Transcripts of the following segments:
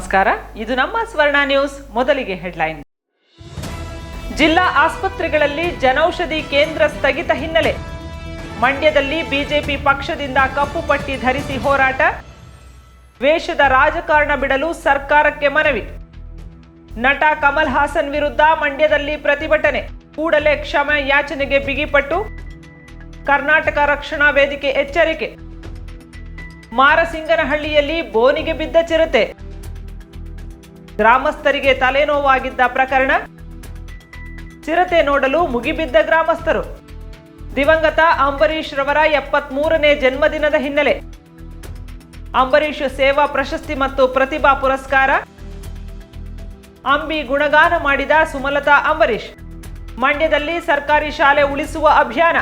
ನಮಸ್ಕಾರ. ಇದು ನಮ್ಮ ಸ್ವರ್ಣ ನ್ಯೂಸ್, ಮೊದಲಿಗೆ ಹೆಡ್ಲೈನ್. ಜಿಲ್ಲಾ ಆಸ್ಪತ್ರೆಗಳಲ್ಲಿ ಜನೌಷಧಿ ಕೇಂದ್ರ ಸ್ಥಗಿತ ಹಿನ್ನೆಲೆ. ಮಂಡ್ಯದಲ್ಲಿ ಬಿಜೆಪಿ ಪಕ್ಷದಿಂದ ಕಪ್ಪು ಪಟ್ಟಿ ಧರಿಸಿ ಹೋರಾಟ. ವೇಷದ ರಾಜಕಾರಣ ಬಿಡಲು ಸರ್ಕಾರಕ್ಕೆ ಮನವಿ. ನಟ ಕಮಲ್ ಹಾಸನ್ ವಿರುದ್ಧ ಮಂಡ್ಯದಲ್ಲಿ ಪ್ರತಿಭಟನೆ. ಕೂಡಲೇ ಕ್ಷಮ ಯಾಚನೆಗೆ ಬಿಗಿಪಟ್ಟು. ಕರ್ನಾಟಕ ರಕ್ಷಣಾ ವೇದಿಕೆ ಎಚ್ಚರಿಕೆ. ಮಾರಸಿಂಗನಹಳ್ಳಿಯಲ್ಲಿ ಬೋನಿಗೆ ಬಿದ್ದ ಚಿರತೆ. ಗ್ರಾಮಸ್ಥರಿಗೆ ತಲೆನೋವಾಗಿದ್ದ ಪ್ರಕರಣ ಚಿರತೆ ನೋಡಲು ಮುಗಿಬಿದ್ದ ಗ್ರಾಮಸ್ಥರು. ದಿವಂಗತ ಅಂಬರೀಶ್ ರವರ ಎಪ್ಪತ್ಮೂರನೇ ಜನ್ಮದಿನದ ಹಿನ್ನೆಲೆ ಅಂಬರೀಶ್ ಸೇವಾ ಪ್ರಶಸ್ತಿ ಮತ್ತು ಪ್ರತಿಭಾ ಪುರಸ್ಕಾರ. ಅಂಬಿ ಗುಣಗಾನ ಮಾಡಿದ ಸುಮಲತಾ ಅಂಬರೀಶ್ ಮಂಡ್ಯದಲ್ಲಿ ಸರ್ಕಾರಿ ಶಾಲೆ ಉಳಿಸುವ ಅಭಿಯಾನ.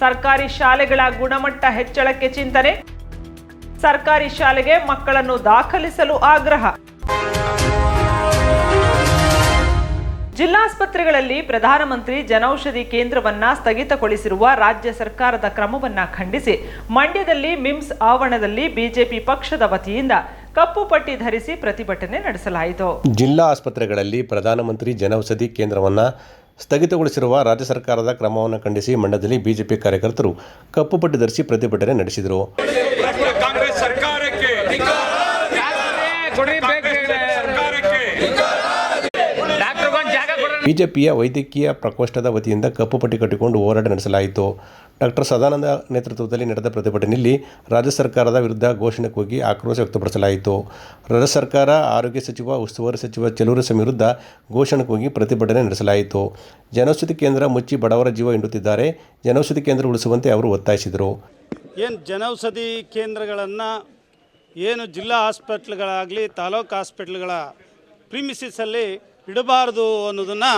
ಸರ್ಕಾರಿ ಶಾಲೆಗಳ ಗುಣಮಟ್ಟ ಹೆಚ್ಚಳಕ್ಕೆ ಚಿಂತನೆ. ಸರ್ಕಾರಿ ಶಾಲೆಗೆ ಮಕ್ಕಳನ್ನು ದಾಖಲಿಸಲು ಆಗ್ರಹ. ಜಿಲ್ಲಾಸ್ಪತ್ರೆಗಳಲ್ಲಿ ಪ್ರಧಾನಮಂತ್ರಿ ಜನೌಷಧಿ ಕೇಂದ್ರವನ್ನ ಸ್ಥಗಿತಗೊಳಿಸಿರುವ ರಾಜ್ಯ ಸರ್ಕಾರದ ಕ್ರಮವನ್ನ ಖಂಡಿಸಿ ಮಂಡ್ಯದಲ್ಲಿ ಮಿಮ್ಸ್ ಆವರಣದಲ್ಲಿ ಬಿಜೆಪಿ ಪಕ್ಷದ ವತಿಯಿಂದ ಕಪ್ಪು ಪಟ್ಟಿ ಧರಿಸಿ ಪ್ರತಿಭಟನೆ ನಡೆಸಲಾಯಿತು. ಜಿಲ್ಲಾ ಆಸ್ಪತ್ರೆಗಳಲ್ಲಿ ಪ್ರಧಾನಮಂತ್ರಿ ಜನೌಷಧಿ ಕೇಂದ್ರವನ್ನ ಸ್ಥಗಿತಗೊಳಿಸಿರುವ ರಾಜ್ಯ ಸರ್ಕಾರದ ಕ್ರಮವನ್ನು ಖಂಡಿಸಿ ಮಂಡ್ಯದಲ್ಲಿ ಬಿಜೆಪಿ ಕಾರ್ಯಕರ್ತರು ಕಪ್ಪು ಪಟ್ಟಿ ಧರಿಸಿ ಪ್ರತಿಭಟನೆ ನಡೆಸಿದರು ಕಾಂಗ್ರೆಸ್ ಸರ್ಕಾರಕ್ಕೆ ಕೊಡ್ರಿ ಬೇಕು ಸರ್ಕಾರಕ್ಕೆ ಡಾಕ್ಟರ್ಗೊಂದು ಜಾಗ ಕೊಡ್ರಿ ಬಿಜೆಪಿಯ ವೈದ್ಯಕೀಯ ಪ್ರಕೋಷ್ಠದ ವತಿಯಿಂದ ಕಪ್ಪು ಪಟ್ಟಿ ಕಟ್ಟಿಕೊಂಡು ಹೋರಾಟ ನಡೆಸಲಾಯಿತು. ಡಾಕ್ಟರ್ ಸದಾನಂದ ನೇತೃತ್ವದಲ್ಲಿ ನಡೆದ ಪ್ರತಿಭಟನೆಯಲ್ಲಿ ರಾಜ್ಯ ಸರ್ಕಾರದ ವಿರುದ್ಧ ಘೋಷಣೆ ಕೂಗಿ ಆಕ್ರೋಶ ವ್ಯಕ್ತಪಡಿಸಲಾಯಿತು. ರಾಜ್ಯ ಸರ್ಕಾರ, ಆರೋಗ್ಯ ಸಚಿವ, ಉಸ್ತುವಾರಿ ಸಚಿವ ಚೆಲೂರಸ್ವಾಮಿ ವಿರುದ್ಧ ಘೋಷಣೆ ಕೂಗಿ ಪ್ರತಿಭಟನೆ ನಡೆಸಲಾಯಿತು. ಜನೌಷಧಿ ಕೇಂದ್ರ ಮುಚ್ಚಿ ಬಡವರ ಜೀವ ಹಿಂಡುತ್ತಿದ್ದಾರೆ. ಜನೌಷಧಿ ಕೇಂದ್ರ ಉಳಿಸುವಂತೆ ಅವರು ಒತ್ತಾಯಿಸಿದರು. ಏನು ಜನೌಷಧಿ ಕೇಂದ್ರಗಳನ್ನು, ಏನು ಜಿಲ್ಲಾ ಹಾಸ್ಪಿಟ್ಲ್ಗಳಾಗಲಿ, ತಾಲೂಕು ಹಾಸ್ಪಿಟ್ಲ್ಗಳ ಪ್ರಿಮಿಸಿಸಲ್ಲಿ ಇಡಬಾರದು ಅನ್ನೋದನ್ನು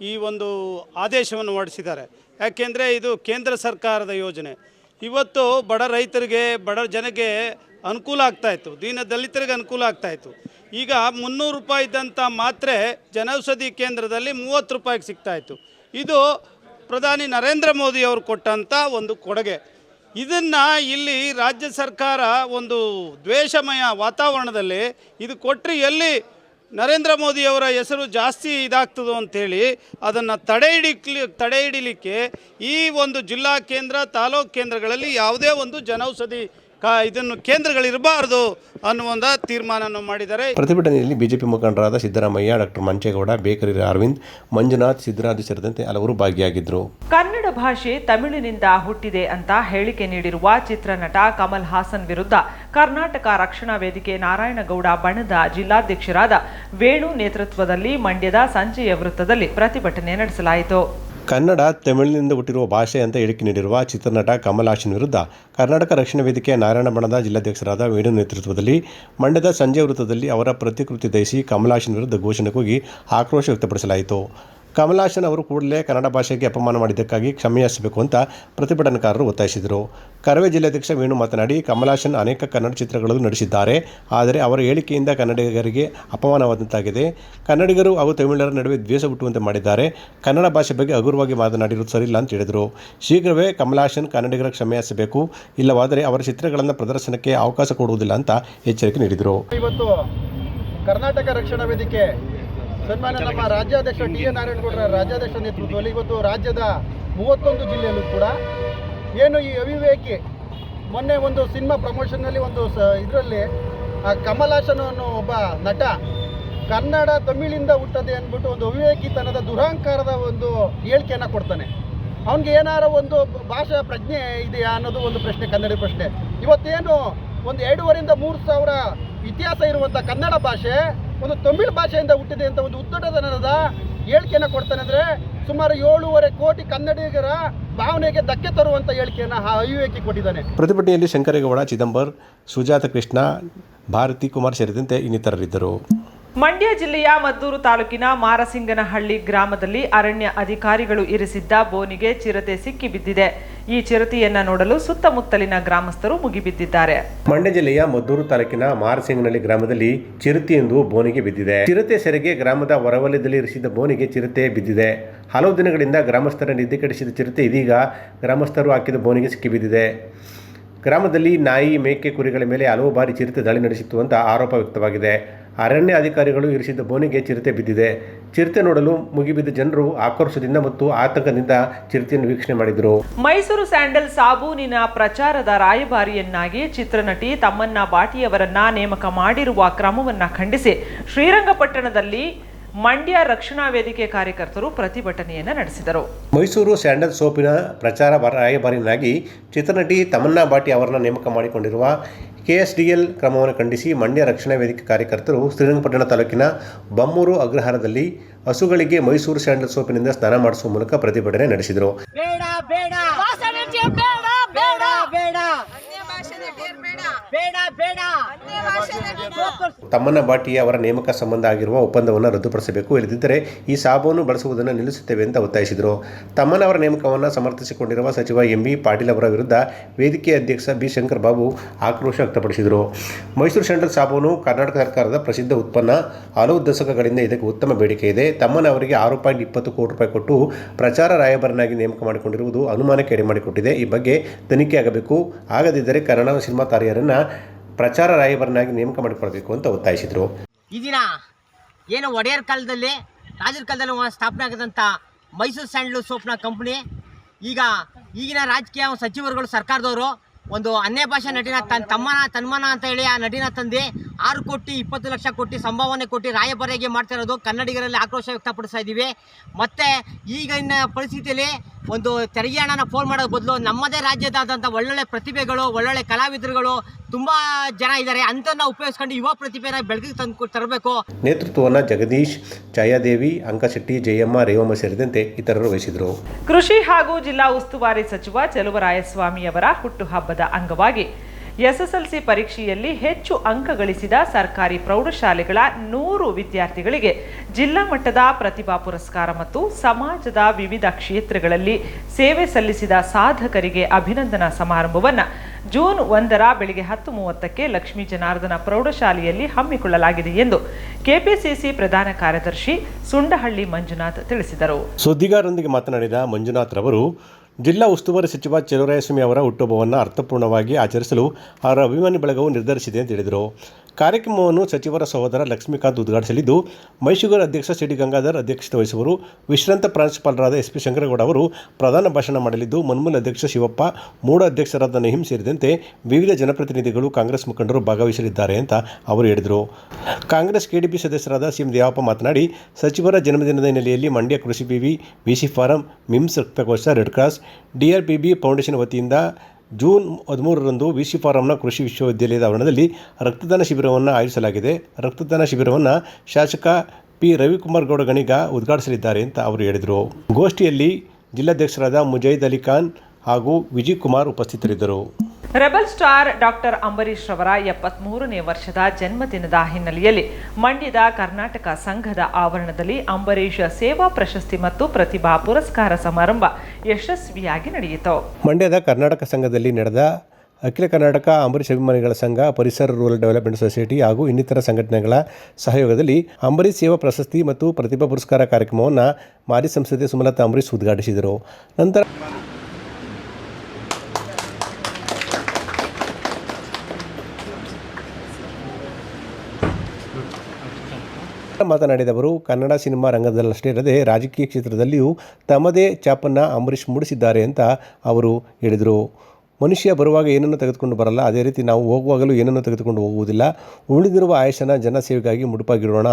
ಈ ಒಂದು ಆದೇಶವನ್ನು ಹೊರಡಿಸಿದ್ದಾರೆ. ಯಾಕೆಂದರೆ ಇದು ಕೇಂದ್ರ ಸರ್ಕಾರದ ಯೋಜನೆ. ಇವತ್ತು ಬಡ ರೈತರಿಗೆ, ಬಡ ಜನಕ್ಕೆ ಅನುಕೂಲ ಆಗ್ತಾಯಿತ್ತು ದೀನ ದಲಿತರಿಗೆ ಅನುಕೂಲ ಆಗ್ತಾಯಿತ್ತು ಈಗ ಮುನ್ನೂರು ರೂಪಾಯಿ ಇದ್ದಂಥ ಮಾತ್ರೆ ಜನೌಷಧಿ ಕೇಂದ್ರದಲ್ಲಿ ಮೂವತ್ತು ರೂಪಾಯಿಗೆ ಸಿಗ್ತಾಯಿತ್ತು ಇದು ಪ್ರಧಾನಿ ನರೇಂದ್ರ ಮೋದಿ ಅವರು ಕೊಟ್ಟಂಥ ಒಂದು ಕೊಡುಗೆ. ಇದನ್ನು ಇಲ್ಲಿ ರಾಜ್ಯ ಸರ್ಕಾರ ಒಂದು ದ್ವೇಷಮಯ ವಾತಾವರಣದಲ್ಲಿ ಇದು ಕೊಟ್ಟರೆ ಎಲ್ಲಿ ನರೇಂದ್ರ ಮೋದಿಯವರ ಹೆಸರು ಜಾಸ್ತಿ ಇದಾಗ್ತದೋ ಅಂಥೇಳಿ ಅದನ್ನು ತಡೆ ಹಿಡಿಕ್ಲಿ, ತಡೆ ಹಿಡಿಲಿಕ್ಕೆ ಈ ಒಂದು ಜಿಲ್ಲಾ ಕೇಂದ್ರ ತಾಲೂಕು ಕೇಂದ್ರಗಳಲ್ಲಿ ಯಾವುದೇ ಒಂದು ಜನೌಷಧಿ ಕಾ ಇದನ್ನು ಕೇಂದ್ರಗಳಿರಬಾರ್ದು ಅನ್ನುವಂಥ ತೀರ್ಮಾನವನ್ನು ಮಾಡಿದ್ದಾರೆ. ಪ್ರತಿಭಟನೆಯಲ್ಲಿ ಬಿಜೆಪಿ ಮುಖಂಡರಾದ ಸಿದ್ದರಾಮಯ್ಯ ಡಾಕ್ಟರ್ ಮಂಚೇಗೌಡ ಬೇಕರಿ ಅರವಿಂದ್ ಮಂಜುನಾಥ್ ಸಿದ್ದರಾಜು ಸೇರಿದಂತೆ ಹಲವರು ಭಾಗಿಯಾಗಿದ್ದರು ಕನ್ನಡ ಭಾಷೆ ತಮಿಳಿನಿಂದ ಹುಟ್ಟಿದೆ ಅಂತ ಹೇಳಿಕೆ ನೀಡಿರುವ ಚಿತ್ರನಟ ಕಮಲ್ ಹಾಸನ್ ವಿರುದ್ಧ ಕರ್ನಾಟಕ ರಕ್ಷಣಾ ವೇದಿಕೆ ನಾರಾಯಣಗೌಡ ಬಣದ ಜಿಲ್ಲಾಧ್ಯಕ್ಷರಾದ ವೇಣು ನೇತೃತ್ವದಲ್ಲಿ ಮಂಡ್ಯದ ಸಂಜೆಯ ವೃತ್ತದಲ್ಲಿ ಪ್ರತಿಭಟನೆ ನಡೆಸಲಾಯಿತು. ಕನ್ನಡ ತಮಿಳಿನಿಂದ ಹುಟ್ಟಿರುವ ಭಾಷೆ ಅಂತ ಹೇಳಿಕೆ ನೀಡಿರುವ ಚಿತ್ರನಟ ಕಮಲ್ ವಿರುದ್ಧ ಕರ್ನಾಟಕ ರಕ್ಷಣಾ ವೇದಿಕೆಯ ನಾರಾಯಣ ಬಣದ ಜಿಲ್ಲಾಧ್ಯಕ್ಷರಾದ ವೇಣು ನೇತೃತ್ವದಲ್ಲಿ ಮಂಡ್ಯದ ಸಂಜೆ ವೃತ್ತದಲ್ಲಿ ಅವರ ಪ್ರತಿಕೃತಿ ದಯಿಸಿ ಕಮಲ್ ವಿರುದ್ಧ ಘೋಷಣೆ ಕೂಗಿ ಆಕ್ರೋಶ ವ್ಯಕ್ತಪಡಿಸಲಾಯಿತು. ಕಮಲ್ ಹಾಸನ್ ಅವರು ಕೂಡಲೇ ಕನ್ನಡ ಭಾಷೆಗೆ ಅಪಮಾನ ಮಾಡಿದ್ದಕ್ಕಾಗಿ ಕ್ಷಮೆಯಾಚಿಸಬೇಕು ಅಂತ ಪ್ರತಿಭಟನಾಕಾರರು ಒತ್ತಾಯಿಸಿದರು. ಕರವೇ ಜಿಲ್ಲಾಧ್ಯಕ್ಷ ವೇಣು ಮಾತನಾಡಿ ಕಮಲ್ ಹಾಸನ್ ಅನೇಕ ಕನ್ನಡ ಚಿತ್ರಗಳನ್ನು ನಡೆಸಿದ್ದಾರೆ ಆದರೆ ಅವರ ಹೇಳಿಕೆಯಿಂದ ಕನ್ನಡಿಗರಿಗೆ ಅಪಮಾನವಾದಂತಾಗಿದೆ. ಕನ್ನಡಿಗರು ಹಾಗೂ ತಮಿಳರ ನಡುವೆ ದ್ವೇಷ ಹುಟ್ಟುವಂತೆ ಮಾಡಿದ್ದಾರೆ. ಕನ್ನಡ ಭಾಷೆ ಬಗ್ಗೆ ಹಗುರವಾಗಿ ಮಾತನಾಡಿರುವುದು ಸರಿಯಿಲ್ಲ ಅಂತ ಹೇಳಿದರು. ಶೀಘ್ರವೇ ಕಮಲ್ ಹಾಸನ್ ಕನ್ನಡಿಗರ ಕ್ಷಮೆಯಾಚಿಸಬೇಕು. ಇಲ್ಲವಾದರೆ ಅವರ ಚಿತ್ರಗಳನ್ನು ಪ್ರದರ್ಶನಕ್ಕೆ ಅವಕಾಶ ಕೊಡುವುದಿಲ್ಲ ಅಂತ ಎಚ್ಚರಿಕೆ ನೀಡಿದರು. ಇವತ್ತು ಕರ್ನಾಟಕ ರಕ್ಷಣಾ ವೇದಿಕೆ ಸನ್ಮಾನ್ಯ ನಮ್ಮ ರಾಜ್ಯಾಧ್ಯಕ್ಷ ಟಿ ಎನ್ ನಾರಾಯಣಗೌಡರ ರಾಜ್ಯಾಧ್ಯಕ್ಷ ನೇತೃತ್ವದಲ್ಲಿ ಇವತ್ತು ರಾಜ್ಯದ ಮೂವತ್ತೊಂದು ಜಿಲ್ಲೆಯಲ್ಲೂ ಕೂಡ ಏನು ಈ ಅವಿವೇಕಿ ಮೊನ್ನೆ ಒಂದು ಸಿನಿಮಾ ಪ್ರಮೋಷನ್ನಲ್ಲಿ ಒಂದು ಸ ಇದರಲ್ಲಿ ಕಮಲ್ ಹಾಸನ್ ಅನ್ನೋ ಒಬ್ಬ ನಟ ಕನ್ನಡ ತಮಿಳಿಂದ ಹುಟ್ಟದೆ ಅಂದ್ಬಿಟ್ಟು ಒಂದು ಅವಿವೇಕಿತನದ ದುರಹಂಕಾರದ ಒಂದು ಹೇಳಿಕೆಯನ್ನು ಕೊಡ್ತಾನೆ. ಅವನಿಗೆ ಏನಾರ ಒಂದು ಭಾಷಾ ಪ್ರಜ್ಞೆ ಇದೆಯಾ ಅನ್ನೋದು ಒಂದು ಪ್ರಶ್ನೆ, ಕನ್ನಡ ಪ್ರಶ್ನೆ. ಇವತ್ತೇನು ಒಂದು ಎರಡೂವರೆಯಿಂದ ಮೂರು ಸಾವಿರ ಇತಿಹಾಸ ಇರುವಂಥ ಕನ್ನಡ ಭಾಷೆ ಒಂದು ತಮಿಳು ಭಾಷೆಯಿಂದ ಹುಟ್ಟಿದೆ ಅಂತ ಒಂದು ಉದ್ದಟತನದ ಹೇಳಿಕೆಯನ್ನು ಕೊಡ್ತಾನೆ ಅಂದರೆ ಸುಮಾರು ಏಳೂವರೆ ಕೋಟಿ ಕನ್ನಡಿಗರ ಭಾವನೆಗೆ ಧಕ್ಕೆ ತರುವಂಥ ಹೇಳಿಕೆಯನ್ನು ಆ ಅವಿವೇಕಿ ಕೊಟ್ಟಿದ್ದಾನೆ. ಪ್ರತಿಭಟನೆಯಲ್ಲಿ ಶಂಕರೇಗೌಡ, ಚಿದಂಬರ್, ಸುಜಾತ ಕೃಷ್ಣ, ಭಾರತಿ ಕುಮಾರ್ ಸೇರಿದಂತೆ ಇನ್ನಿತರರಿದ್ದರು. ಮಂಡ್ಯ ಜಿಲ್ಲೆಯ ಮದ್ದೂರು ತಾಲೂಕಿನ ಮಾರಸಿಂಗನಹಳ್ಳಿ ಗ್ರಾಮದಲ್ಲಿ ಅರಣ್ಯ ಅಧಿಕಾರಿಗಳು ಇರಿಸಿದ್ದ ಬೋನಿಗೆ ಚಿರತೆ ಸಿಕ್ಕಿ ಬಿದ್ದಿದೆ. ಈ ಚಿರತೆಯನ್ನ ನೋಡಲು ಸುತ್ತಮುತ್ತಲಿನ ಗ್ರಾಮಸ್ಥರು ಮುಗಿಬಿದ್ದಿದ್ದಾರೆ. ಮಂಡ್ಯ ಜಿಲ್ಲೆಯ ಮದ್ದೂರು ತಾಲೂಕಿನ ಮಾರಸಿಂಗನಹಳ್ಳಿ ಗ್ರಾಮದಲ್ಲಿ ಚಿರತೆಯೊಂದು ಬೋನಿಗೆ ಬಿದ್ದಿದೆ. ಚಿರತೆ ಸೆರೆಗೆ ಗ್ರಾಮದ ಹೊರವಲಯದಲ್ಲಿ ಇರಿಸಿದ ಬೋನಿಗೆ ಚಿರತೆ ಬಿದ್ದಿದೆ. ಹಲವು ದಿನಗಳಿಂದ ಗ್ರಾಮಸ್ಥರ ನಿದ್ದೆ ಕೆಡಿಸಿದ ಚಿರತೆ ಇದೀಗ ಗ್ರಾಮಸ್ಥರು ಹಾಕಿದ ಬೋನಿಗೆ ಸಿಕ್ಕಿ ಬಿದ್ದಿದೆ. ಗ್ರಾಮದಲ್ಲಿ ನಾಯಿ, ಮೇಕೆ, ಕುರಿಗಳ ಮೇಲೆ ಹಲವು ಬಾರಿ ಚಿರತೆ ದಾಳಿ ನಡೆಸಿತ್ತು ಅಂತ ಆರೋಪ ವ್ಯಕ್ತವಾಗಿದೆ. ಅರಣ್ಯ ಅಧಿಕಾರಿಗಳು ಇರಿಸಿದ್ದ ಬೋನಿಗೆ ಚಿರತೆ ಬಿದ್ದಿದೆ. ಚಿರತೆ ನೋಡಲು ಮುಗಿಬಿದ್ದ ಜನರು ಆಕ್ರೋಶದಿಂದ ಮತ್ತು ಆತಂಕದಿಂದ ಚಿರತೆಯನ್ನು ವೀಕ್ಷಣೆ ಮಾಡಿದರು. ಮೈಸೂರು ಸ್ಯಾಂಡಲ್ ಸಾಬೂನಿನ ಪ್ರಚಾರದ ರಾಯಭಾರಿಯನ್ನಾಗಿ ಚಿತ್ರನಟಿ ತಮ್ಮನ್ನ ಬಾಟಿಯವರನ್ನ ನೇಮಕ ಮಾಡಿರುವ ಕ್ರಮವನ್ನ ಖಂಡಿಸಿ ಶ್ರೀರಂಗಪಟ್ಟಣದಲ್ಲಿ ಮಂಡ್ಯ ರಕ್ಷಣಾ ವೇದಿಕೆ ಕಾರ್ಯಕರ್ತರು ಪ್ರತಿಭಟನೆಯನ್ನು ನಡೆಸಿದರು. ಮೈಸೂರು ಸ್ಯಾಂಡಲ್ ಸೋಪಿನ ಪ್ರಚಾರ ರಾಯಭಾರಿನಾಗಿ ಚಿತ್ರನಟಿ ತಮನ್ನಾ ಬಾಟಿ ಅವರನ್ನು ನೇಮಕ ಮಾಡಿಕೊಂಡಿರುವ ಕೆಎಸ್ಡಿಎಲ್ ಕ್ರಮವನ್ನು ಖಂಡಿಸಿ ಮಂಡ್ಯ ರಕ್ಷಣಾ ವೇದಿಕೆ ಕಾರ್ಯಕರ್ತರು ಶ್ರೀರಂಗಪಟ್ಟಣ ತಾಲೂಕಿನ ಬಮ್ಮೂರು ಅಗ್ರಹಾರದಲ್ಲಿ ಹಸುಗಳಿಗೆ ಮೈಸೂರು ಸ್ಯಾಂಡಲ್ ಸೋಪಿನಿಂದ ಸ್ನಾನ ಮಾಡಿಸುವ ಮೂಲಕ ಪ್ರತಿಭಟನೆ ನಡೆಸಿದರು ಬೇಡ ಬೇಡ ವಾಸನೆ ಬೇಡ ಬೇಡ ಬೇಡ ಅನ್ಯ ಭಾಷೆನೇ ಬೇಡ ತಮ್ಮನ್ನ ಬಾಟಿ ಅವರ ನೇಮಕ ಸಂಬಂಧ ಆಗಿರುವ ಒಪ್ಪಂದವನ್ನು ರದ್ದುಪಡಿಸಬೇಕು. ಇಲ್ಲದಿದ್ದರೆ ಈ ಸಾಬೂನು ಬಳಸುವುದನ್ನು ನಿಲ್ಲಿಸುತ್ತೇವೆ ಅಂತ ಒತ್ತಾಯಿಸಿದರು. ತಮ್ಮನ್ನ ಅವರ ನೇಮಕವನ್ನು ಸಮರ್ಥಿಸಿಕೊಂಡಿರುವ ಸಚಿವ ಎಂ ಬಿ ಪಾಟೀಲ್ ಅವರ ವಿರುದ್ಧ ವೇದಿಕೆ ಅಧ್ಯಕ್ಷ ಬಿ ಶಂಕರ್ ಬಾಬು ಆಕ್ರೋಶ ವ್ಯಕ್ತಪಡಿಸಿದರು. ಮೈಸೂರು ಸೆಂಟ್ರಲ್ ಸಾಬೂನು ಕರ್ನಾಟಕ ಸರ್ಕಾರದ ಪ್ರಸಿದ್ಧ ಉತ್ಪನ್ನ. ಹಲವು ದಶಕಗಳಿಂದ ಇದಕ್ಕೆ ಉತ್ತಮ ಬೇಡಿಕೆ ಇದೆ. ತಮ್ಮನ್ನ ಅವರಿಗೆ ಆರು ಪಾಯಿಂಟ್ ಇಪ್ಪತ್ತು ಕೋಟಿ ರೂಪಾಯಿ ಕೊಟ್ಟು ಪ್ರಚಾರ ರಾಯಭಾರನಾಗಿ ನೇಮಕ ಮಾಡಿಕೊಂಡಿರುವುದು ಅನುಮಾನಕ್ಕೆ ಎಡೆ ಮಾಡಿಕೊಟ್ಟಿದೆ. ಈ ಬಗ್ಗೆ ತನಿಖೆ ಆಗಬೇಕು ಆಗದಿದ್ದರೆ ಕನ್ನಡ ಸಿನಿಮಾ ತಾರೆಯರನ್ನು ಪ್ರಚಾರ ರಾಯಭಾರನಾಗಿ ನೇಮಕ ಮಾಡಿಕೊಳ್ಬೇಕು ಅಂತ ಒತ್ತಾಯಿಸಿದರು. ಈ ಏನು ಒಡೆಯರ್ ಕಾಲದಲ್ಲಿ, ರಾಜರ ಕಾಲದಲ್ಲಿ ಸ್ಥಾಪನೆ ಆಗದಂಥ ಮೈಸೂರು ಸ್ಯಾಂಡ್ಲು ಸೋಪ್ನ ಕಂಪ್ನಿ, ಈಗ ಈಗಿನ ರಾಜಕೀಯ ಸಚಿವರುಗಳು ಸರ್ಕಾರದವರು ಒಂದು ಅನ್ಯ ಭಾಷಾ ನಟಿನ ತನ್ನ ತಮ್ಮನ ತನ್ಮನ ಅಂತ ಹೇಳಿ ಆ ನಟಿನ ತಂದೆ ಆರು ಕೋಟಿ ಇಪ್ಪತ್ತು ಲಕ್ಷ ಕೋಟಿ ಸಂಭಾವನೆ ಕೊಟ್ಟು ಮಾಡ್ತಾ ಇರೋದು ಕನ್ನಡಿಗರಲ್ಲಿ ಆಕ್ರೋಶ ವ್ಯಕ್ತಪಡಿಸ್ತಾ ಇದ್ದೀವಿ. ಮತ್ತು ಈಗಿನ ಪರಿಸ್ಥಿತಿಯಲ್ಲಿ ಒಂದು ತೆರಿಗೆ ಹಣನ ಫೋನ್ ಮಾಡೋ ಬದಲು ನಮ್ಮದೇ ರಾಜ್ಯದಾದಂಥ ಒಳ್ಳೊಳ್ಳೆ ಪ್ರತಿಭೆಗಳು ಒಳ್ಳೊಳ್ಳೆ ಕಲಾವಿದರುಗಳು ತುಂಬ ಜನ ಇದ್ದಾರೆ ಅಂಥನ್ನ ಉಪಯೋಗಿಸ್ಕೊಂಡು ಯುವ ಪ್ರತಿಭೆನ ಬೆಳಕಿಗೆ ತಂದು ತರಬೇಕು. ನೇತೃತ್ವವನ್ನು ಜಗದೀಶ್ ಛಾಯಾದೇವಿ ಅಂಕಶೆಟ್ಟಿ ಜಯಮ್ಮ ರೇವಮ್ಮ ಸೇರಿದಂತೆ ಇತರರು ವಹಿಸಿದರು. ಕೃಷಿ ಹಾಗೂ ಜಿಲ್ಲಾ ಉಸ್ತುವಾರಿ ಸಚಿವ ಚೆಲುವರಾಯಸ್ವಾಮಿಯವರ ಹುಟ್ಟುಹಬ್ಬದ ಅಂಗವಾಗಿ ಎಸ್ಎಸ್ಎಲ್ಸಿ ಪರೀಕ್ಷೆಯಲ್ಲಿ ಹೆಚ್ಚು ಅಂಕ ಗಳಿಸಿದ ಸರ್ಕಾರಿ ಪ್ರೌಢಶಾಲೆಗಳ ನೂರು ವಿದ್ಯಾರ್ಥಿಗಳಿಗೆ ಜಿಲ್ಲಾ ಮಟ್ಟದ ಪ್ರತಿಭಾ ಪುರಸ್ಕಾರ ಮತ್ತು ಸಮಾಜದ ವಿವಿಧ ಕ್ಷೇತ್ರಗಳಲ್ಲಿ ಸೇವೆ ಸಲ್ಲಿಸಿದ ಸಾಧಕರಿಗೆ ಅಭಿನಂದನಾ ಸಮಾರಂಭವನ್ನು ಜೂನ್ ಒಂದರ ಬೆಳಿಗ್ಗೆ ಹತ್ತು ಮೂವತ್ತಕ್ಕೆ ಲಕ್ಷ್ಮೀ ಜನಾರ್ದನ ಪ್ರೌಢಶಾಲೆಯಲ್ಲಿ ಹಮ್ಮಿಕೊಳ್ಳಲಾಗಿದೆ ಎಂದು ಕೆಪಿಸಿಸಿ ಪ್ರಧಾನ ಕಾರ್ಯದರ್ಶಿ ಸುಂಡಹಳ್ಳಿ ಮಂಜುನಾಥ್ ತಿಳಿಸಿದರು. ಸುದ್ದಿಗಾರರೊಂದಿಗೆ ಮಾತನಾಡಿದ ಮಂಜುನಾಥ್ ರವರು ಜಿಲ್ಲಾ ಉಸ್ತುವಾರಿ ಸಚಿವ ಚೆಲುವರಾಯಸ್ವಾಮಿ ಅವರ ಹುಟ್ಟುಹಬ್ಬವನ್ನು ಅರ್ಥಪೂರ್ಣವಾಗಿ ಆಚರಿಸಲು ಅವರ ಅಭಿಮಾನಿ ಬಳಗವು ನಿರ್ಧರಿಸಿದೆ ಎಂದು ಹೇಳಿದರು. ಕಾರ್ಯಕ್ರಮವನ್ನು ಸಚಿವರ ಸಹೋದರ ಲಕ್ಷ್ಮೀಕಾಂತ್ ಉದ್ಘಾಟಿಸಲಿದ್ದು ಮೈಸೂರು ಅಧ್ಯಕ್ಷ ಸಿ ಡಿ ಗಂಗಾಧರ್ ಅಧ್ಯಕ್ಷತೆ ವಹಿಸುವರು. ವಿಶ್ರಾಂತ ಪ್ರಾಂಶುಪಾಲರಾದ ಎಸ್ ಪಿ ಶಂಕರಗೌಡ ಅವರು ಪ್ರಧಾನ ಭಾಷಣ ಮಾಡಲಿದ್ದು, ಮನ್ಮೂಲ ಅಧ್ಯಕ್ಷ ಶಿವಪ್ಪ, ಮೂಡ ಅಧ್ಯಕ್ಷರಾದ ನಹಿಂ ಸೇರಿದಂತೆ ವಿವಿಧ ಜನಪ್ರತಿನಿಧಿಗಳು ಕಾಂಗ್ರೆಸ್ ಮುಖಂಡರು ಭಾಗವಹಿಸಲಿದ್ದಾರೆ ಅಂತ ಅವರು ಹೇಳಿದರು. ಕಾಂಗ್ರೆಸ್ ಕೆಡಿಪಿ ಸದಸ್ಯರಾದ ಸಿಎಂ ದೇವಪ್ಪ ಮಾತನಾಡಿ, ಸಚಿವರ ಜನ್ಮದಿನದ ಹಿನ್ನೆಲೆಯಲ್ಲಿ ಮಂಡ್ಯ ಕೃಷಿ ವಿವಿ, ವಿಸಿ ಫಾರಂ, ಮಿಮ್ಸ್ ರಕ್ತಕೋಶ, ರೆಡ್ ಕ್ರಾಸ್ ಡಿಆರ್ಪಿಬಿ ಫೌಂಡೇಶನ್ ವತಿಯಿಂದ ಜೂನ್ ಹದಿಮೂರರಂದು ವಿಸಿ ಫಾರಂನ ಕೃಷಿ ವಿಶ್ವವಿದ್ಯಾಲಯದ ಆವರಣದಲ್ಲಿ ರಕ್ತದಾನ ಶಿಬಿರವನ್ನು ಆಯೋಜಿಸಲಾಗಿದೆ. ರಕ್ತದಾನ ಶಿಬಿರವನ್ನು ಶಾಸಕ ಪಿ. ರವಿಕುಮಾರ್ ಗೌಡ ಗಣಿಗ ಉದ್ಘಾಟಿಸಲಿದ್ದಾರೆ ಅಂತ ಅವರು ಹೇಳಿದರು. ಗೋಷ್ಠಿಯಲ್ಲಿ ಜಿಲ್ಲಾಧ್ಯಕ್ಷರಾದ ಮುಜೈದ್ ಅಲಿ ಖಾನ್ ಹಾಗೂ ವಿಜಯ್ ಕುಮಾರ್ ಉಪಸ್ಥಿತರಿದ್ದರು. ರೆಬಲ್ ಸ್ಟಾರ್ ಡಾಕ್ಟರ್ ಅಂಬರೀಶ್ ರವರ ಎಪ್ಪತ್ಮೂರನೇ ವರ್ಷದ ಜನ್ಮದಿನದ ಹಿನ್ನೆಲೆಯಲ್ಲಿ ಮಂಡ್ಯದ ಕರ್ನಾಟಕ ಸಂಘದ ಆವರಣದಲ್ಲಿ ಅಂಬರೀಶ್ ಸೇವಾ ಪ್ರಶಸ್ತಿ ಮತ್ತು ಪ್ರತಿಭಾ ಪುರಸ್ಕಾರ ಸಮಾರಂಭ ಯಶಸ್ವಿಯಾಗಿ ನಡೆಯಿತು. ಮಂಡ್ಯದ ಕರ್ನಾಟಕ ಸಂಘದಲ್ಲಿ ನಡೆದ ಅಖಿಲ ಕರ್ನಾಟಕ ಅಂಬರೀಷ್ ಅಭಿಮಾನಿಗಳ ಸಂಘ ಪರಿಸರ ರೂರಲ್ ಡೆವಲಪ್ಮೆಂಟ್ ಸೊಸೈಟಿ ಹಾಗೂ ಇನ್ನಿತರ ಸಂಘಟನೆಗಳ ಸಹಯೋಗದಲ್ಲಿ ಅಂಬರೀಷ್ ಸೇವಾ ಪ್ರಶಸ್ತಿ ಮತ್ತು ಪ್ರತಿಭಾ ಪುರಸ್ಕಾರ ಕಾರ್ಯಕ್ರಮವನ್ನು ಮಾಜಿ ಸಂಸದೆ ಸುಮಲತಾ ಅಂಬರೀಷ್ ಉದ್ಘಾಟಿಸಿದರು. ನಂತರ ಮಾತನಾಡಿದ ಅವರು ಕನ್ನಡ ಸಿನಿಮಾ ರಂಗದಲ್ಲಷ್ಟೇ ಇರದೆ ರಾಜಕೀಯ ಕ್ಷೇತ್ರದಲ್ಲಿಯೂ ತಮ್ಮದೇ ಛಾಪನ್ನು ಅಂಬರೀಷ್ ಮೂಡಿಸಿದ್ದಾರೆ ಅಂತ ಅವರು ಹೇಳಿದರು. ಮನುಷ್ಯ ಬರುವಾಗ ಏನನ್ನು ತೆಗೆದುಕೊಂಡು ಬರಲ್ಲ. ಅದೇ ರೀತಿ ನಾವು ಹೋಗುವಾಗಲೂ ಏನನ್ನು ತೆಗೆದುಕೊಂಡು ಹೋಗುವುದಿಲ್ಲ. ಉಳಿದಿರುವ ಆಯುಷನ ಜನಸೇವೆಗಾಗಿ ಮುಡುಪಾಗಿರೋಣ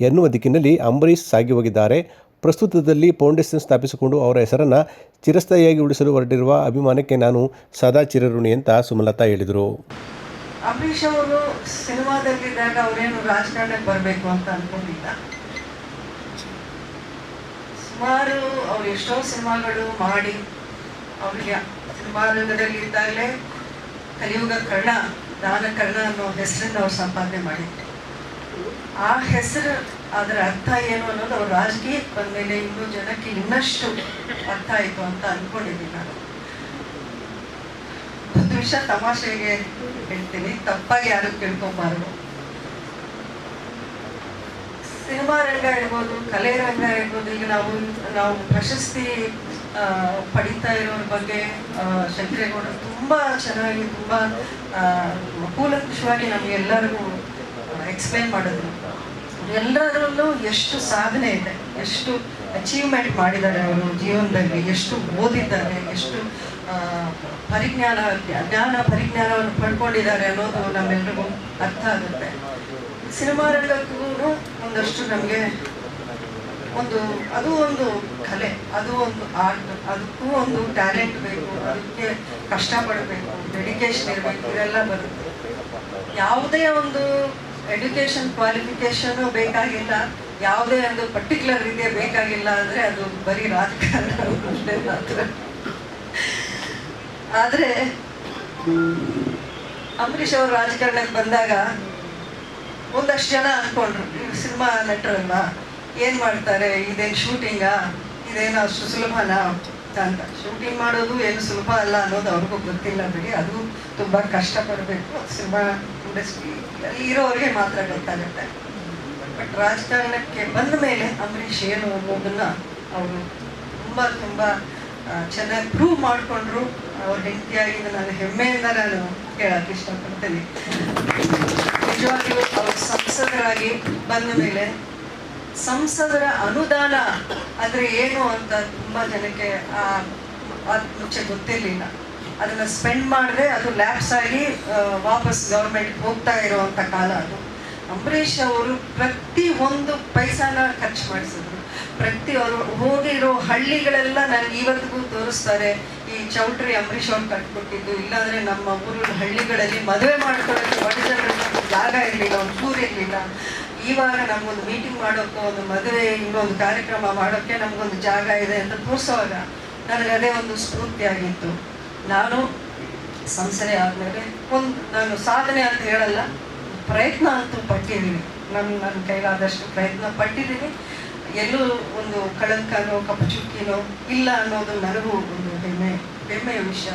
ಎನ್ನುವ ದಿಕ್ಕಿನಲ್ಲಿ ಅಂಬರೀಷ್ ಸಾಗಿ ಹೋಗಿದ್ದಾರೆ. ಪ್ರಸ್ತುತದಲ್ಲಿ ಫೌಂಡೇಶನ್ ಸ್ಥಾಪಿಸಿಕೊಂಡು ಅವರ ಹೆಸರನ್ನು ಚಿರಸ್ಥಾಯಿಯಾಗಿ ಉಳಿಸಲು ಹೊರಟಿರುವ ಅಭಿಮಾನಕ್ಕೆ ನಾನು ಸದಾ ಚಿರಋಣಿ ಅಂತ ಸುಮಲತಾ ಹೇಳಿದರು. ಅಂಬರೀಷ್ ಅವರು ಸಿನಿಮಾದಲ್ಲಿದ್ದಾಗ ಅವರೇನು ರಾಜಕಾರಣಕ್ಕೆ ಬರಬೇಕು ಅಂತ ಅನ್ಕೊಂಡಿಲ್ಲ ಸುಮಾರು ಅವ್ರು ಎಷ್ಟೋ ಸಿನಿಮಾಗಳು ಮಾಡಿ ಅವ್ರಿಗೆ ಸಿನಿಮಾ ರಂಗದಲ್ಲಿ ಇದ್ದಾಗಲೇ ಕಲಿಯುಗ ಕರ್ಣ, ದಾನ ಕರ್ಣ ಅನ್ನೋ ಹೆಸರನ್ನು ಅವ್ರು ಸಂಪಾದನೆ ಮಾಡಿದ್ರು. ಆ ಹೆಸರು, ಅದರ ಅರ್ಥ ಏನು ಅನ್ನೋದು ಅವ್ರು ರಾಜಕೀಯಕ್ಕೆ ಬಂದಮೇಲೆ ಇನ್ನೂ ಜನಕ್ಕೆ ಇನ್ನಷ್ಟು ಅರ್ಥ ಆಯಿತು ಅಂತ ಅನ್ಕೊಂಡಿದ್ದೀನಿ ನಾನು. ವಿಷಯ ತಮಾಷೆಗೆ ಹೇಳ್ತೀನಿ. ತಪ್ಪಾಗಿ ಯಾರು ತಿಳ್ಕೊಬಾರ್ದು. ಸಿನಿಮಾ ರಂಗ ಇರ್ಬೋದು, ಕಲೆ ರಂಗ ಇರ್ಬೋದು, ಈಗ ನಾವು ನಾವು ಪ್ರಶಸ್ತಿ ಪಡಿತಾ ಇರೋರ ಬಗ್ಗೆ ಶಂಕರೇಗೌಡರು ತುಂಬ ಚೆನ್ನಾಗಿ, ತುಂಬ ಕೂಲಂಕುಷವಾಗಿ ನಮಗೆಲ್ಲರಿಗೂ ಎಕ್ಸ್ಪ್ಲೈನ್ ಮಾಡಿದ್ರು. ಎಲ್ಲರಲ್ಲೂ ಎಷ್ಟು ಸಾಧನೆ ಇದೆ, ಎಷ್ಟು ಅಚೀವ್ಮೆಂಟ್ ಮಾಡಿದ್ದಾರೆ ಅವರು ಜೀವನದಲ್ಲಿ, ಎಷ್ಟು ಓದಿದ್ದಾರೆ, ಎಷ್ಟು ಪರಿಜ್ಞಾನ, ಜ್ಞಾನ, ಪರಿಜ್ಞಾನವನ್ನು ಪಡ್ಕೊಂಡಿದ್ದಾರೆ ಅನ್ನೋದು ನಮ್ಮೆಲ್ರಿಗೂ ಅರ್ಥ ಆಗುತ್ತೆ. ಸಿನಿಮಾ ರಂಗಕ್ಕೂ ಒಂದಷ್ಟು ನಮಗೆ ಒಂದು, ಅದು ಒಂದು ಕಲೆ, ಅದು ಒಂದು ಆರ್ಟ್, ಅದಕ್ಕೂ ಒಂದು ಟ್ಯಾಲೆಂಟ್ ಬೇಕು, ಅದಕ್ಕೆ ಕಷ್ಟಪಡಬೇಕು, ಡೆಡಿಕೇಶನ್ ಇರಬೇಕು ಇದೆಲ್ಲ ಬರುತ್ತೆ. ಯಾವುದೇ ಒಂದು ಎಜುಕೇಷನ್ ಕ್ವಾಲಿಫಿಕೇಶನ್ ಬೇಕಾಗಿಲ್ಲ, ಯಾವುದೇ ಒಂದು ಪರ್ಟಿಕ್ಯುಲರ್ ರೀತಿಯ ಬೇಕಾಗಿಲ್ಲ ಅಂದರೆ ಅದು ಬರೀ ರಾಜಕಾರಣ ಮಾತ್ರ. ಆದರೆ, ಅಂಬರೀಷ್ ಅವರು ರಾಜಕಾರಣಕ್ಕೆ ಬಂದಾಗ ಒಂದಷ್ಟು ಜನ ಅಂದ್ಕೊಂಡ್ರು ಇವ್ರು ಸಿನಿಮಾ ನಟರಲ್ಲ ಏನು ಮಾಡ್ತಾರೆ? ಇದೇನು ಶೂಟಿಂಗಾ? ಇದೇನು ಅಷ್ಟು ಸುಲಭನಾ? ಅಂತ. ಶೂಟಿಂಗ್ ಮಾಡೋದು ಏನು ಸುಲಭ ಅಲ್ಲ ಅನ್ನೋದು ಅವ್ರಿಗೂ ಗೊತ್ತಿಲ್ಲ ಬಿಡಿ. ಅದು ತುಂಬ ಕಷ್ಟಪಡಬೇಕು. ಸಿನಿಮಾ ಇಂಡಸ್ಟ್ರಿ ಇರೋರಿಗೆ ಮಾತ್ರ ಗೊತ್ತಾಗುತ್ತೆ. ಬಟ್ ರಾಜಕಾರಣಕ್ಕೆ ಬಂದ ಮೇಲೆ ಅಂಬರೀಷ್ ಏನು ಅನ್ನೋದನ್ನ ಅವರು ತುಂಬ ತುಂಬ ಚೆನ್ನಾಗಿ ಪ್ರೂವ್ ಮಾಡಿಕೊಂಡ್ರು. ಅವ್ರ ಹೆಂಡತಿಯಾಗಿ ನಾನು ಹೆಮ್ಮೆಯಿಂದ ನಾನು ಕೇಳಕ್ಕೆ ಇಷ್ಟಪಡ್ತೇನೆ. ನಿಜವಾಗಿಯೂ ಅವರು ಸಂಸದರಾಗಿ ಬಂದ ಮೇಲೆ ಸಂಸದರ ಅನುದಾನ ಅಂದರೆ ಏನು ಅಂತ ತುಂಬ ಜನಕ್ಕೆ ಅದ್ ಮುಂಚೆ ಗೊತ್ತಿರಲಿಲ್ಲ. ಅದನ್ನ ಸ್ಪೆಂಡ್ ಮಾಡಿದ್ರೆ ಅದು ಲ್ಯಾಪ್ಸ್ ಆಗಿ ವಾಪಸ್ ಗೌರ್ಮೆಂಟ್ಗೆ ಹೋಗ್ತಾ ಇರುವಂಥ ಕಾಲ ಅದು. ಅಂಬರೀಷ್ ಅವರು ಪ್ರತಿ ಒಂದು ಪೈಸಾನ ಖರ್ಚು ಮಾಡಿಸಿದ್ರು. ಪ್ರತಿ ಅವರು ಹೋಗಿರೋ ಹಳ್ಳಿಗಳೆಲ್ಲ ನನಗೆ ಇವತ್ತಿಗೂ ತೋರಿಸ್ತಾರೆ, ಈ ಚೌಟ್ರಿ ಅಂಬರೀಷ್ ಅವ್ರು ಕಟ್ಕೊಟ್ಟಿದ್ದು ಇಲ್ಲಾಂದ್ರೆ ನಮ್ಮ ಊರಿನ ಹಳ್ಳಿಗಳಲ್ಲಿ ಮದುವೆ ಮಾಡ್ಕೊಳ್ಳೋಕೆ ಬಡ ಜಾಗ ಇರಲಿಲ್ಲ, ಒಂದು ಊರು ಇರಲಿಲ್ಲ. ಇವಾಗ ನಮಗೊಂದು ಮೀಟಿಂಗ್ ಮಾಡೋಕ್ಕೋ ಒಂದು ಮದುವೆ, ಇನ್ನೊಂದು ಕಾರ್ಯಕ್ರಮ ಮಾಡೋಕ್ಕೆ ನಮಗೊಂದು ಜಾಗ ಇದೆ ಅಂತ ತೋರಿಸುವಾಗ ನನಗೆ ಅದೇ ಒಂದು ಸ್ಫೂರ್ತಿಯಾಗಿತ್ತು ನಾನು ಸಂಸದೆ ಆದಮೇಲೆ ಒಂದು, ನಾನು ಸಾಧನೆ ಅಂತ ಹೇಳಲ್ಲ, ಪ್ರಯತ್ನ ಅಂತೂ ಪಟ್ಟಿದ್ದೀನಿ. ನನ್ನ ನನ್ನ ಕೈಲಾದಷ್ಟು ಪ್ರಯತ್ನ ಪಟ್ಟಿದ್ದೀನಿ. ಎಲ್ಲೂ ಒಂದು ಕಳಂಕನೋ, ಕಪಚುಕ್ಕಿನೋ ಇಲ್ಲ ಅನ್ನೋದು ನನಗೂ ಒಂದು ಹೆಮ್ಮೆ, ಹೆಮ್ಮೆಯ ವಿಷಯ.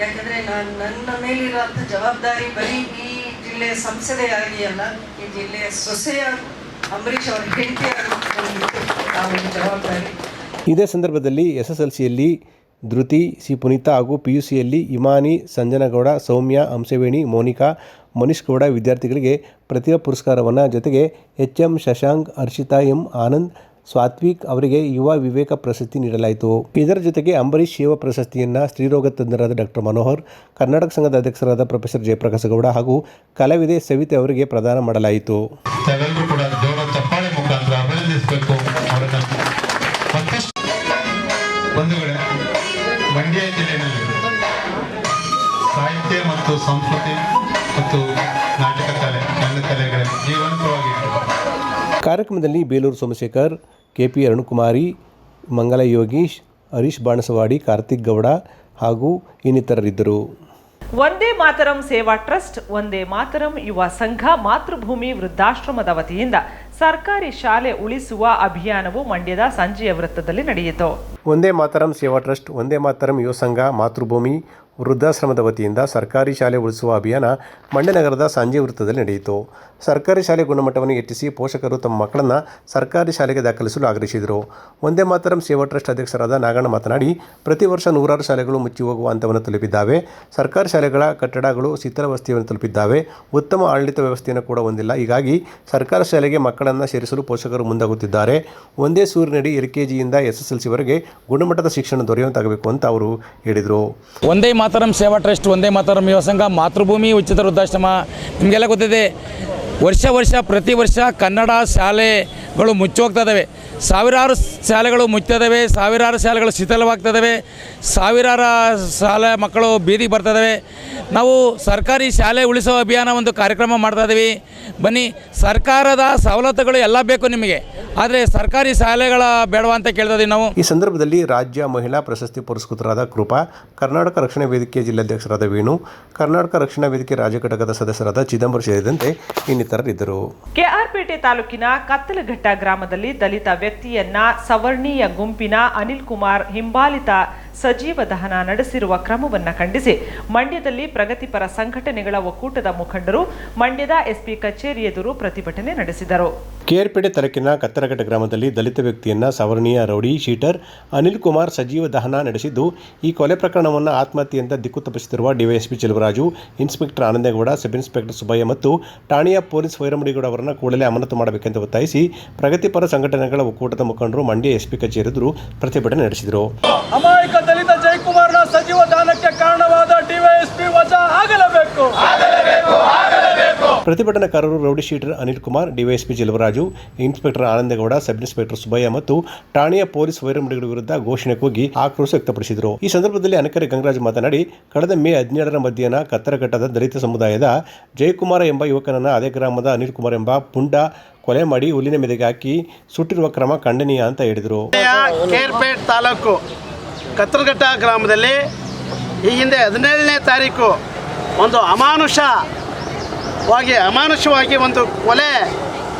ಯಾಕಂದರೆ ನಾನು ನನ್ನ ಮೇಲಿರುವಂಥ ಜವಾಬ್ದಾರಿ ಬರೀ ಈ ಜಿಲ್ಲೆಯ ಸಂಸದೆಯಾಗಿ ಅಲ್ಲ, ಈ ಜಿಲ್ಲೆಯ ಸೊಸೆಯ ಅಂಬರೀಷ್ ಅವರ ಹೆಂಡತಿಯಾಗಿ ಒಂದು ಜವಾಬ್ದಾರಿ. ಇದೇ ಸಂದರ್ಭದಲ್ಲಿ ಎಸ್ ಎಸ್ ಎಲ್ ಸಿಯಲ್ಲಿ ಧೃತಿ, ಸಿ ಪುನೀತಾ ಹಾಗೂ ಪಿ ಯು ಸಿಯಲ್ಲಿ ಇಮಾನಿ, ಸಂಜನಗೌಡ, ಸೌಮ್ಯ, ಹಂಸವೇಣಿ, ಮೋನಿಕಾ, ಮನೀಶ್ ಗೌಡ ವಿದ್ಯಾರ್ಥಿಗಳಿಗೆ ಪ್ರತಿಭಾ ಪುರಸ್ಕಾರವನ್ನು ಜೊತೆಗೆ H M Shashank Harshita M Anand Satvik ಅವರಿಗೆ ಯುವ ವಿವೇಕ ಪ್ರಶಸ್ತಿ ನೀಡಲಾಯಿತು. ಇದರ ಜೊತೆಗೆ ಅಂಬರೀಷ್ ಶಿವ ಪ್ರಶಸ್ತಿಯನ್ನು ಸ್ತ್ರೀರೋಗ ತಜ್ಞರಾದ ಡಾಕ್ಟರ್ ಮನೋಹರ್ ಕರ್ನಾಟಕ ಸಂಘದ ಅಧ್ಯಕ್ಷರಾದ ಪ್ರೊಫೆಸರ್ ಜಯಪ್ರಕಾಶ್ ಗೌಡ ಹಾಗೂ ಕಲಾವಿದೆ ಸವಿತೆ ಅವರಿಗೆ ಪ್ರದಾನ ಮಾಡಲಾಯಿತು. ಮಂಡ್ಯ ಜಿಲ್ಲೆಯಲ್ಲಿ ಸಾಹಿತ್ಯ ಮತ್ತು ಸಂಸ್ಕೃತಿ ಮತ್ತು ನಾಟಕ ಕಲೆ ಕಾರ್ಯಕ್ರಮದಲ್ಲಿ ಬೇಲೂರು ಸೋಮಶೇಖರ್ ಕೆ ಪಿ ಅರುಣಕುಮಾರಿ ಮಂಗಲ ಯೋಗೀಶ್ ಹರೀಶ್ ಬಾಣಸವಾಡಿ ಕಾರ್ತಿಕ್ ಗೌಡ ಹಾಗೂ ಇನ್ನಿತರರಿದ್ದರು. ಒಂದೇ ಮಾತರಂ ಸೇವಾ ಟ್ರಸ್ಟ್ ಒಂದೇ ಮಾತರಂ ಯುವ ಸಂಘ ಮಾತೃಭೂಮಿ ವೃದ್ಧಾಶ್ರಮದ ವತಿಯಿಂದ ಸರ್ಕಾರಿ ಶಾಲೆ ಉಳಿಸುವ ಅಭಿಯಾನವು ಮಂಡ್ಯದ ಸಂಜೆಯ ವೃತ್ತದಲ್ಲಿ ನಡೆಯಿತು. ಒಂದೇ ಮಾತರಂ ಸೇವಾ ಟ್ರಸ್ಟ್ ಒಂದೇ ಮಾತರಂ ಯುವ ಸಂಘ ಮಾತೃಭೂಮಿ ವೃದ್ಧಾಶ್ರಮದ ವತಿಯಿಂದ ಸರ್ಕಾರಿ ಶಾಲೆ ಉಳಿಸುವ ಅಭಿಯಾನ ಮಂಡ್ಯನಗರದ ಸಂಜೆ ವೃತ್ತದಲ್ಲಿ ನಡೆಯಿತು. ಸರ್ಕಾರಿ ಶಾಲೆ ಗುಣಮಟ್ಟವನ್ನು ಹೆಚ್ಚಿಸಿ ಪೋಷಕರು ತಮ್ಮ ಮಕ್ಕಳನ್ನು ಸರ್ಕಾರಿ ಶಾಲೆಗೆ ದಾಖಲಿಸಲು ಆಗ್ರಹಿಸಿದರು. ಒಂದೇ ಮಾತರಂ ಸೇವಾ ಟ್ರಸ್ಟ್ ಅಧ್ಯಕ್ಷರಾದ ನಾಗಣ್ಣ ಮಾತನಾಡಿ, ಪ್ರತಿ ವರ್ಷ ನೂರಾರು ಶಾಲೆಗಳು ಮುಚ್ಚಿ ಹೋಗುವ ಹಂತವನ್ನು ತಲುಪಿದ್ದಾವೆ. ಸರ್ಕಾರಿ ಶಾಲೆಗಳ ಕಟ್ಟಡಗಳು ಶಿಥಿಲಾವಸ್ಥೆಯನ್ನು ತಲುಪಿದ್ದಾವೆ. ಉತ್ತಮ ಆಡಳಿತ ವ್ಯವಸ್ಥೆಯನ್ನು ಕೂಡ ಹೊಂದಿಲ್ಲ. ಹೀಗಾಗಿ ಸರ್ಕಾರಿ ಶಾಲೆಗೆ ಮಕ್ಕಳನ್ನು ಸೇರಿಸಲು ಪೋಷಕರು ಮುಂದಾಗುತ್ತಿದ್ದಾರೆ. ಒಂದೇ ಸೂರಿನಡಿ ಎಲ್ ಕೆ ಜಿಯಿಂದ ಎಸ್ ಎಸ್ ಎಲ್ ಸಿವರೆಗೆ ಗುಣಮಟ್ಟದ ಶಿಕ್ಷಣ ದೊರೆಯುವಂತಾಗಬೇಕು ಅಂತ ಅವರು ಹೇಳಿದರು. ಒಂದೇ ಮಾತರಂ ಸೇವಾ ಟ್ರಸ್ಟ್, ಒಂದೇ ಮಾತರಂ ಯುವ ಸಂಘ, ಮಾತೃಭೂಮಿ ಉಚಿತ ವೃದ್ಧಾಶ್ರಮ. ನಿಮಗೆಲ್ಲ ಗೊತ್ತಿದೆ, ವರ್ಷ ವರ್ಷ, ಪ್ರತಿ ವರ್ಷ ಕನ್ನಡ ಶಾಲೆಗಳು ಮುಚ್ಚೋಗ್ತಾ ಇದ್ದಾವೆ ಸಾವಿರಾರು ಶಾಲೆಗಳು ಮುಚ್ಚಿದವೆ ಸಾವಿರಾರು ಶಾಲೆಗಳು ಶಿಥಿಲವಾಗ್ತದವೆ ಸಾವಿರಾರು ಶಾಲೆ ಮಕ್ಕಳು ಬೀದಿಗೆ ಬರ್ತದವೆ ನಾವು ಸರ್ಕಾರಿ ಶಾಲೆ ಉಳಿಸೋ ಅಭಿಯಾನ ಒಂದು ಕಾರ್ಯಕ್ರಮ ಮಾಡ್ತಾ ಇದ್ದೀವಿ. ಬನ್ನಿ ಸರ್ಕಾರದ ಸವಲತ್ತುಗಳು ಎಲ್ಲ ಬೇಕು ನಿಮಗೆ. ಆದರೆ ಸರ್ಕಾರಿ ಶಾಲೆಗಳ ಬೇಡವಾ ಅಂತ ಕೇಳ್ತಾ ಇದ್ದೀವಿ ನಾವು. ಈ ಸಂದರ್ಭದಲ್ಲಿ ರಾಜ್ಯ ಮಹಿಳಾ ಪ್ರಶಸ್ತಿ ಪುರಸ್ಕೃತರಾದ ಕೃಪಾ ಕರ್ನಾಟಕ ರಕ್ಷಣಾ ವೇದಿಕೆ ಜಿಲ್ಲಾಧ್ಯಕ್ಷರಾದ ವೇಣು ಕರ್ನಾಟಕ ರಕ್ಷಣಾ ವೇದಿಕೆ ರಾಜ್ಯ ಘಟಕದ ಸದಸ್ಯರಾದ ಚಿದಂಬರ ಸೇರಿದಂತೆ ಇನ್ನಿತರರಿದ್ದರು. ಕೆಆರ್ಪೇಟೆ ತಾಲೂಕಿನ ಕತ್ತಲಘಟ್ಟ ಗ್ರಾಮದಲ್ಲಿ ದಲಿತ ವ್ಯಕ್ತಿಯನ್ನ ಸವರ್ಣೀಯ ಗುಂಪಿನ ಅನಿಲ್ ಕುಮಾರ್ ಹಿಂಬಾಲಿತ ಸಜೀವ ದಹನ ನಡೆಸಿರುವ ಕ್ರಮವನ್ನು ಖಂಡಿಸಿ ಮಂಡ್ಯದಲ್ಲಿ ಪ್ರಗತಿಪರ ಸಂಘಟನೆಗಳ ಒಕ್ಕೂಟದ ಮುಖಂಡರು ಮಂಡ್ಯದ ಎಸ್ಪಿ ಕಚೇರಿ ಎದುರು ಪ್ರತಿಭಟನೆ ನಡೆಸಿದರು. ಕೇರ್ಪೇಟೆ ತಾಲೂಕಿನ ಕತ್ತರಘಟ್ಟ ಗ್ರಾಮದಲ್ಲಿ ದಲಿತ ವ್ಯಕ್ತಿಯನ್ನ ಸವರ್ಣೀಯ ರೌಡಿ ಶೀಟರ್ ಅನಿಲ್ ಕುಮಾರ್ ಸಜೀವ ದಹನ ನಡೆಸಿದ್ದು ಈ ಕೊಲೆ ಪ್ರಕರಣವನ್ನು ಆತ್ಮಹತ್ಯೆಯಿಂದ ದಿಕ್ಕು ತಪ್ಪಿಸುತ್ತಿರುವ DySP Cheluvaraju inspector Anandegowda sub inspector Subbaiah ಮತ್ತು ಠಾಣೆಯ ಪೊಲೀಸ್ ವೈರಮಡಿಗೌಡ ಅವರನ್ನು ಕೂಡಲೇ ಅಮಾನತು ಮಾಡಬೇಕೆಂದು ಒತ್ತಾಯಿಸಿ ಪ್ರಗತಿಪರ ಸಂಘಟನೆಗಳ ಒಕ್ಕೂಟದ ಮುಖಂಡರು ಮಂಡ್ಯ ಎಸ್ಪಿ ಕಚೇರಿ ಎದುರು ಪ್ರತಿಭಟನೆ ನಡೆಸಿದರು. ಅಮಾಯಕ ದಲಿತ ಜಯಕುಮಾರ್ನ ಸಜೀವ ದಾನಕ್ಕೆ ಕಾರಣವಾದ ಡಿವೈಎಸ್ಪಿ ವಜಾ ಆಗಲೇಬೇಕು. ಪ್ರತಿಭಟನಾಕಾರರು rowdy sheeter Anil Kumar DySP Jilvaraju inspector Anandegowda sub inspector Subbaiah ಮತ್ತು ಠಾಣೆಯ ಪೊಲೀಸ್ ವೈರಮಡಿಗಳ ವಿರುದ್ಧ ಘೋಷಣೆ ಕೂಗಿ ಆಕ್ರೋಶ ವ್ಯಕ್ತಪಡಿಸಿದರು. ಈ ಸಂದರ್ಭದಲ್ಲಿ ಅನಕರೆ ಗಂಗರಾಜ್ ಮಾತನಾಡಿ ಕಳೆದ ಮೇ ಹದಿನೇಳರ ಮಧ್ಯಾಹ್ನ ಕತ್ತರಘಟ್ಟದ ದಲಿತ ಸಮುದಾಯದ ಜಯಕುಮಾರ ಎಂಬ ಯುವಕನನ್ನ ಅದೇ ಗ್ರಾಮದ ಅನಿಲ್ ಕುಮಾರ್ ಎಂಬ ಪುಂಡ ಕೊಲೆ ಮಾಡಿ ಹುಲ್ಲಿನ ಮೆದೆಗೆ ಹಾಕಿ ಸುಟ್ಟಿರುವ ಕ್ರಮ ಖಂಡನೀಯ ಅಂತ ಹೇಳಿದರು. ಕೇರ್ಪೇಟ್ ತಾಲೂಕು ಕತ್ತರಘಟ್ಟ ಗ್ರಾಮದಲ್ಲಿ ಈ ಹಿಂದೆ ಹದಿನೇಳನೇ ತಾರೀಕು ಒಂದು ಅಮಾನುಷವಾಗಿ ಅಮಾನುಷವಾಗಿ ಒಂದು ಕೊಲೆ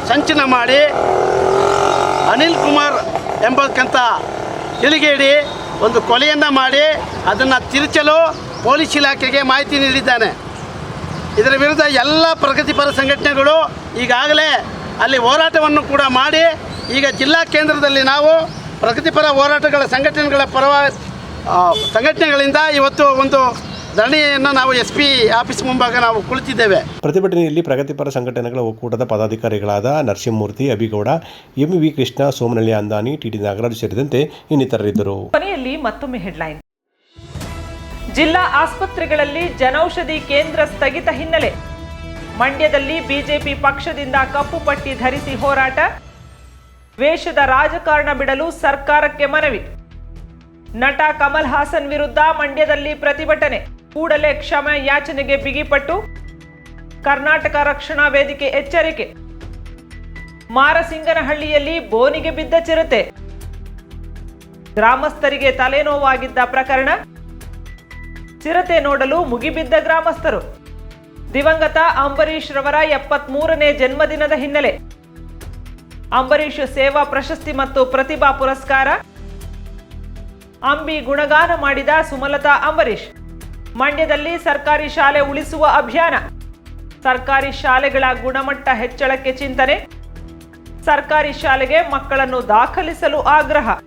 ಸಂಚನ ಮಾಡಿ ಅನಿಲ್ ಕುಮಾರ್ ಎಂಬಕ್ಕಂಥ ತಿಳಿಗೇಡಿ ಒಂದು ಕೊಲೆಯನ್ನು ಮಾಡಿ ಅದನ್ನು ತಿರುಚಲು ಪೊಲೀಸ್ ಇಲಾಖೆಗೆ ಮಾಹಿತಿ ನೀಡಿದ್ದಾನೆ. ಇದರ ವಿರುದ್ಧ ಎಲ್ಲ ಪ್ರಗತಿಪರ ಸಂಘಟನೆಗಳು ಈಗಾಗಲೇ ಅಲ್ಲಿ ಹೋರಾಟವನ್ನು ಕೂಡ ಮಾಡಿ ಈಗ ಜಿಲ್ಲಾ ಕೇಂದ್ರದಲ್ಲಿ ನಾವು ಪ್ರಗತಿಪರ ಹೋರಾಟಗಳ ಸಂಘಟನೆಗಳ ಪರವ ಆ, ಸಂಘಟನೆಗಳಿಂದ ಇವತ್ತು ಒಂದು ಧರಣಿಯನ್ನು ನಾವು ಎಸ್ ಪಿ ಆಫೀಸ್ ಮುಂಭಾಗ ನಾವು ಕುಳಿತಿದ್ದೇವೆ. ಪ್ರತಿಭಟನೆಯಲ್ಲಿ ಪ್ರಗತಿಪರ ಸಂಘಟನೆಗಳ ಒಕ್ಕೂಟದ ಪದಾಧಿಕಾರಿಗಳಾದ Narasimhamurthy Abhigowda M V Krishna Somanalli Andani TT Nagaraj ಸೇರಿದಂತೆ ಇನ್ನಿತರರಿದ್ದರು. ಕೊನೆಯಲ್ಲಿ ಮತ್ತೊಮ್ಮೆ ಹೆಡ್ಲೈನ್. ಜಿಲ್ಲಾ ಆಸ್ಪತ್ರೆಗಳಲ್ಲಿ ಜನೌಷಧಿ ಕೇಂದ್ರ ಸ್ಥಗಿತ ಹಿನ್ನೆಲೆ. ಮಂಡ್ಯದಲ್ಲಿ ಬಿಜೆಪಿ ಪಕ್ಷದಿಂದ ಕಪ್ಪು ಪಟ್ಟಿ ಧರಿಸಿ ಹೋರಾಟ. ವೇಷದ ರಾಜಕಾರಣ ಬಿಡಲು ಸರ್ಕಾರಕ್ಕೆ ಮನವಿ. ನಟ ಕಮಲ್ ಹಾಸನ್ ವಿರುದ್ಧ ಮಂಡ್ಯದಲ್ಲಿ ಪ್ರತಿಭಟನೆ. ಕೂಡಲೇ ಕ್ಷಮೆ ಯಾಚನೆಗೆ ಬಿಗಿಪಟ್ಟು ಕರ್ನಾಟಕ ರಕ್ಷಣಾ ವೇದಿಕೆ ಎಚ್ಚರಿಕೆ. ಮಾರಸಿಂಗನಹಳ್ಳಿಯಲ್ಲಿ ಬೋನಿಗೆ ಬಿದ್ದ ಚಿರತೆ. ಗ್ರಾಮಸ್ಥರಿಗೆ ತಲೆನೋವಾಗಿದ್ದ ಪ್ರಕರಣ. ಚಿರತೆ ನೋಡಲು ಮುಗಿಬಿದ್ದ ಗ್ರಾಮಸ್ಥರು. ದಿವಂಗತ ಅಂಬರೀಶ್ ರವರ ಎಪ್ಪತ್ಮೂರನೇ ಜನ್ಮದಿನದ ಹಿನ್ನೆಲೆ. ಅಂಬರೀಶ್ ಸೇವಾ ಪ್ರಶಸ್ತಿ ಮತ್ತು ಪ್ರತಿಭಾ ಪುರಸ್ಕಾರ. ಅಂಬಿ ಗುಣಗಾನ ಮಾಡಿದ ಸುಮಲತಾ ಅಂಬರೀಶ್ ಮಂಡ್ಯದಲ್ಲಿ ಸರ್ಕಾರಿ ಶಾಲೆ ಉಳಿಸುವ ಅಭಿಯಾನ. ಸರ್ಕಾರಿ ಶಾಲೆಗಳ ಗುಣಮಟ್ಟ ಹೆಚ್ಚಳಕ್ಕೆ ಚಿಂತನೆ. ಸರ್ಕಾರಿ ಶಾಲೆಗೆ ಮಕ್ಕಳನ್ನು ದಾಖಲಿಸಲು ಆಗ್ರಹ.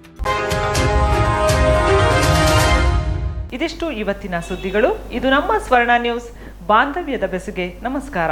ಇದಿಷ್ಟು ಇವತ್ತಿನ ಸುದ್ದಿಗಳು. ಇದು ನಮ್ಮ ಸ್ವರ್ಣ ನ್ಯೂಸ್. ಬಾಂಧವ್ಯದ ಬೆಸುಗೆ. ನಮಸ್ಕಾರ.